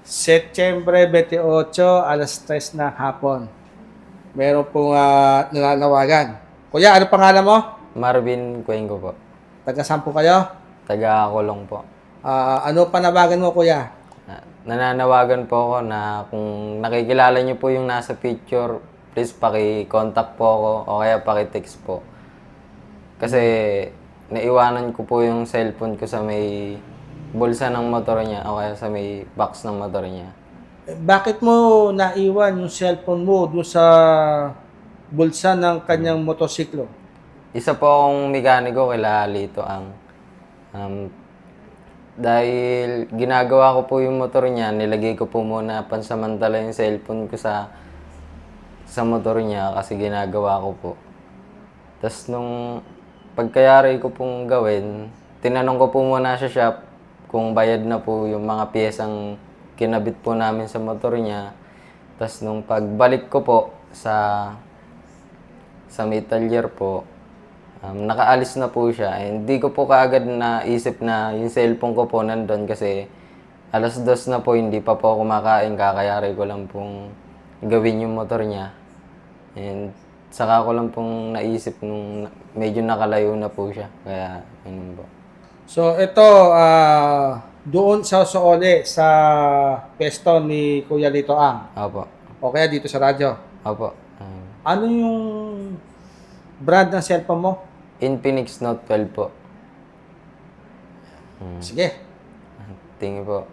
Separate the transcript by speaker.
Speaker 1: Setyembre 28, alas 3 na hapon. Meron pong ah, nananawagan. Kuya, ano pangalan mo?
Speaker 2: Marvin Cuenco po.
Speaker 1: Taga saan po kayo?
Speaker 2: Taga-kulong po.
Speaker 1: Ah, ano panawagan mo, kuya?
Speaker 2: Na- Nananawagan po ako na kung nakikilala niyo po yung nasa picture, please paki-contact po ako o kaya paki-text po. Kasi naiwanan ko po yung cellphone ko sa may bulsa ng motor niya o kaya sa may box ng motor niya.
Speaker 1: Bakit mo naiwan yung cellphone mo doon sa bulsa ng kanyang motosiklo?
Speaker 2: Isa po akong mekaniko kila Lito ang um, dahil ginagawa ko po yung motor niya, nilagay ko po muna pansamantala yung cellphone ko sa sa motor niya kasi ginagawa ko po. Tapos nung pagkayari ko pong gawin, tinanong ko po muna sa shop kung bayad na po yung mga piyesang kinabit po namin sa motor niya. Tapos nung pagbalik ko po sa sa metallier po, um, nakaalis na po siya. Eh, hindi ko po kaagad naisip na yung cellphone ko po nandun kasi alas dos na po, hindi pa po kumakain. Kakayari ko lang pong gawin yung motor niya. And saka ko lang pong naisip nung medyo nakalayo na po siya. Kaya, yun po.
Speaker 1: So, ito, ah, doon sa Soole, sa pesto ni Kuya Lito Ang.
Speaker 2: Opo.
Speaker 1: O kaya dito sa radyo.
Speaker 2: Opo. Um,
Speaker 1: Ano yung brand ng cellphone mo?
Speaker 2: Infinix Note 12 po.
Speaker 1: Sige.
Speaker 2: Tingin po.